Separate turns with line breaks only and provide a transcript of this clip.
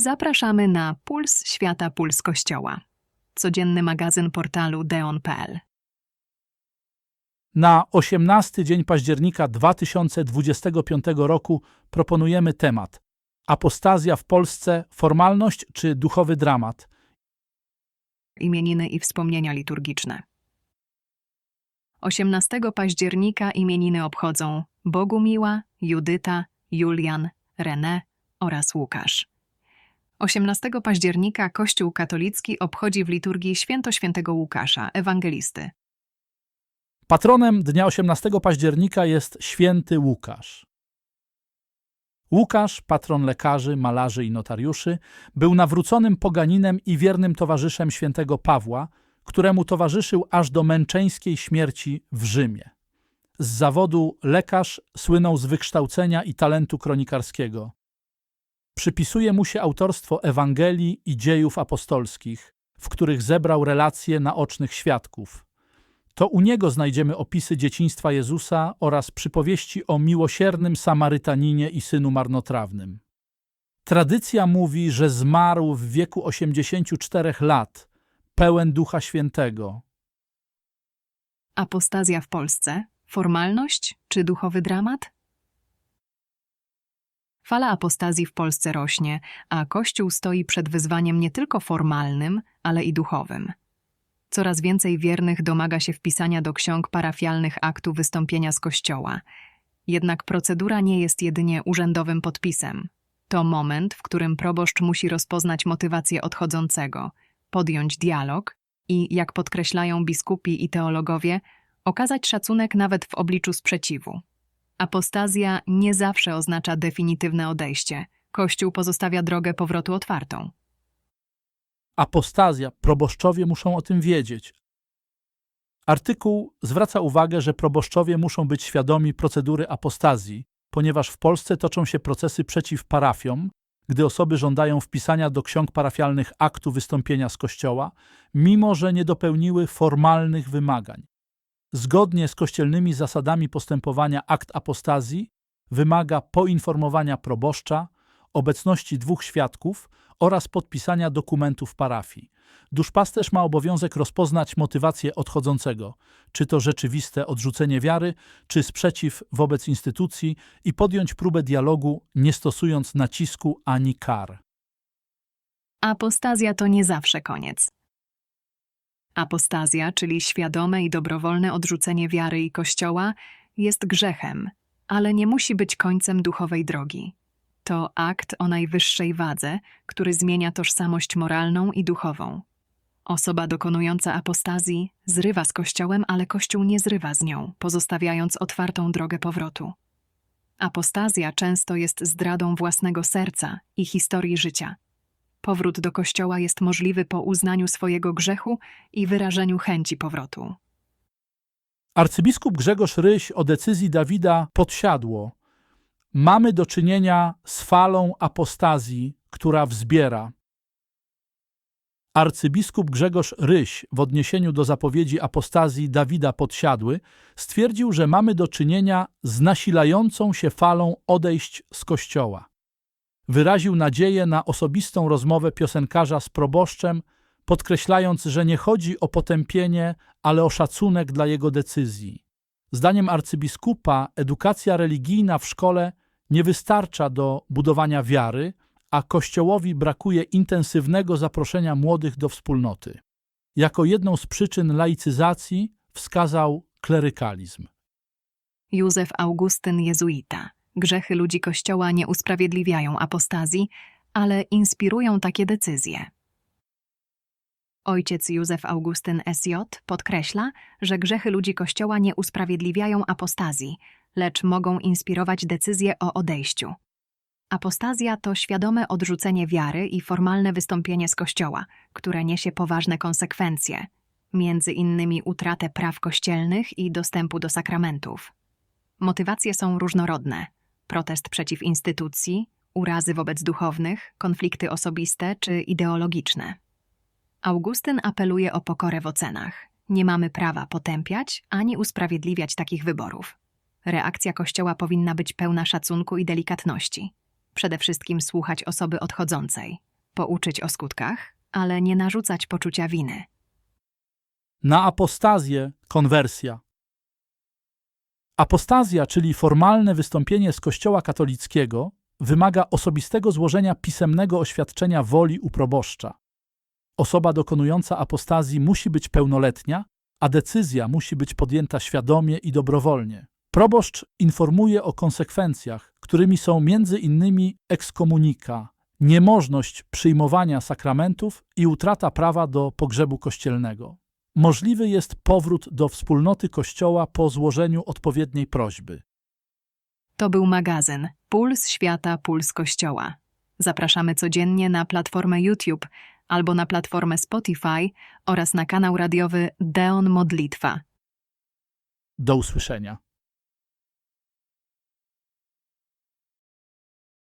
Zapraszamy na Puls Świata Puls Kościoła. Codzienny magazyn portalu deon.pl.
Na 18 dzień października 2025 roku proponujemy temat Apostazja w Polsce formalność czy duchowy dramat?
Imieniny i wspomnienia liturgiczne. 18 października imieniny obchodzą Bogumiła, Judyta, Julian, René oraz Łukasz. 18 października Kościół katolicki obchodzi w liturgii święto świętego Łukasza, ewangelisty.
Patronem dnia 18 października jest święty Łukasz. Łukasz, patron lekarzy, malarzy i notariuszy, był nawróconym poganinem i wiernym towarzyszem świętego Pawła, któremu towarzyszył aż do męczeńskiej śmierci w Rzymie. Z zawodu lekarz słynął z wykształcenia i talentu kronikarskiego. Przypisuje mu się autorstwo Ewangelii i dziejów apostolskich, w których zebrał relacje naocznych świadków. To u niego znajdziemy opisy dzieciństwa Jezusa oraz przypowieści o miłosiernym Samarytaninie i synu marnotrawnym. Tradycja mówi, że zmarł w wieku 84 lat, pełen Ducha Świętego.
Apostazja w Polsce formalność czy duchowy dramat? Fala apostazji w Polsce rośnie, a Kościół stoi przed wyzwaniem nie tylko formalnym, ale i duchowym. Coraz więcej wiernych domaga się wpisania do ksiąg parafialnych aktu wystąpienia z Kościoła. Jednak procedura nie jest jedynie urzędowym podpisem. To moment, w którym proboszcz musi rozpoznać motywację odchodzącego, podjąć dialog i, jak podkreślają biskupi i teologowie, okazać szacunek nawet w obliczu sprzeciwu. Apostazja nie zawsze oznacza definitywne odejście. Kościół pozostawia drogę powrotu otwartą.
Apostazja, proboszczowie muszą o tym wiedzieć. Artykuł zwraca uwagę, że proboszczowie muszą być świadomi procedury apostazji, ponieważ w Polsce toczą się procesy przeciw parafiom, gdy osoby żądają wpisania do ksiąg parafialnych aktu wystąpienia z kościoła, mimo że nie dopełniły formalnych wymagań. Zgodnie z kościelnymi zasadami postępowania akt apostazji wymaga poinformowania proboszcza, obecności dwóch świadków oraz podpisania dokumentów parafii. Duszpasterz ma obowiązek rozpoznać motywację odchodzącego, czy to rzeczywiste odrzucenie wiary, czy sprzeciw wobec instytucji i podjąć próbę dialogu, nie stosując nacisku ani kar.
Apostazja to nie zawsze koniec. Apostazja, czyli świadome i dobrowolne odrzucenie wiary i Kościoła, jest grzechem, ale nie musi być końcem duchowej drogi. To akt o najwyższej wadze, który zmienia tożsamość moralną i duchową. Osoba dokonująca apostazji zrywa z Kościołem, ale Kościół nie zrywa z nią, pozostawiając otwartą drogę powrotu. Apostazja często jest zdradą własnego serca i historii życia. Powrót do Kościoła jest możliwy po uznaniu swojego grzechu i wyrażeniu chęci powrotu.
Arcybiskup Grzegorz Ryś o decyzji Dawida podsiadło. Mamy do czynienia z falą apostazji, która wzbiera. Arcybiskup Grzegorz Ryś w odniesieniu do zapowiedzi apostazji Dawida Podsiadły stwierdził, że mamy do czynienia z nasilającą się falą odejść z kościoła. Wyraził nadzieję na osobistą rozmowę piosenkarza z proboszczem, podkreślając, że nie chodzi o potępienie, ale o szacunek dla jego decyzji. Zdaniem arcybiskupa edukacja religijna w szkole nie wystarcza do budowania wiary, a Kościołowi brakuje intensywnego zaproszenia młodych do wspólnoty. Jako jedną z przyczyn laicyzacji wskazał klerykalizm.
Józef Augustyn Jezuita. Grzechy ludzi Kościoła nie usprawiedliwiają apostazji, ale inspirują takie decyzje. Ojciec Józef Augustyn SJ podkreśla, że grzechy ludzi Kościoła nie usprawiedliwiają apostazji, lecz mogą inspirować decyzję o odejściu. Apostazja to świadome odrzucenie wiary i formalne wystąpienie z Kościoła, które niesie poważne konsekwencje, między innymi utratę praw kościelnych i dostępu do sakramentów. Motywacje są różnorodne: protest przeciw instytucji, urazy wobec duchownych, konflikty osobiste czy ideologiczne. Augustyn apeluje o pokorę w ocenach. Nie mamy prawa potępiać ani usprawiedliwiać takich wyborów. Reakcja Kościoła powinna być pełna szacunku i delikatności. Przede wszystkim słuchać osoby odchodzącej. pouczyć o skutkach, ale nie narzucać poczucia winy.
Na apostazję konwersja. Apostazja, czyli formalne wystąpienie z Kościoła katolickiego, wymaga osobistego złożenia pisemnego oświadczenia woli u proboszcza. Osoba dokonująca apostazji musi być pełnoletnia, a decyzja musi być podjęta świadomie i dobrowolnie. Proboszcz informuje o konsekwencjach, którymi są innymi ekskomunika, niemożność przyjmowania sakramentów i utrata prawa do pogrzebu kościelnego. Możliwy jest powrót do wspólnoty Kościoła po złożeniu odpowiedniej prośby.
To był magazyn Puls Świata, Puls Kościoła. Zapraszamy codziennie na platformę YouTube albo na platformę Spotify oraz na kanał radiowy Deon Modlitwa.
Do usłyszenia.